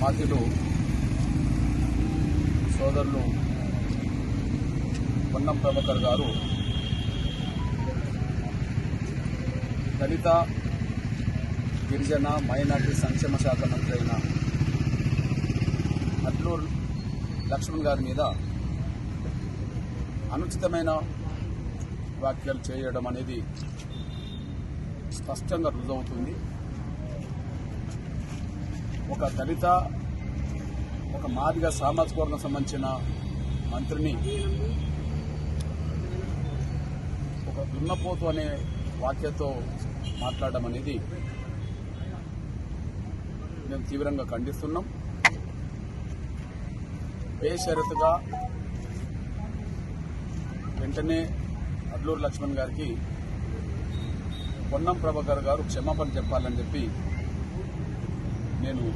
మాతిలు సోదరులు పొన్నం ప్రభాకర్ గారు దళిత గిరిజన మైనార్టీ సంక్షేమ శాఖ మంత్రి అయిన అట్లూరు లక్ష్మణ్ గారి మీద అనుచితమైన వ్యాఖ్యలు చేయడం అనేది స్పష్టంగా రుజువుతుంది ఒక దళిత ఒక మాదిగ సామాజిక వర్గం సంబంధించిన మంత్రిని ఒక దున్నపోతు అనే వాక్యతో మాట్లాడడం అనేది మేము తీవ్రంగా ఖండిస్తున్నాం. బేషరతుగా వెంటనే అడ్లూరు లక్ష్మణ్ గారికి పొన్నం ప్రభాకర్ గారు క్షమాపణ చెప్పాలని చెప్పి నేను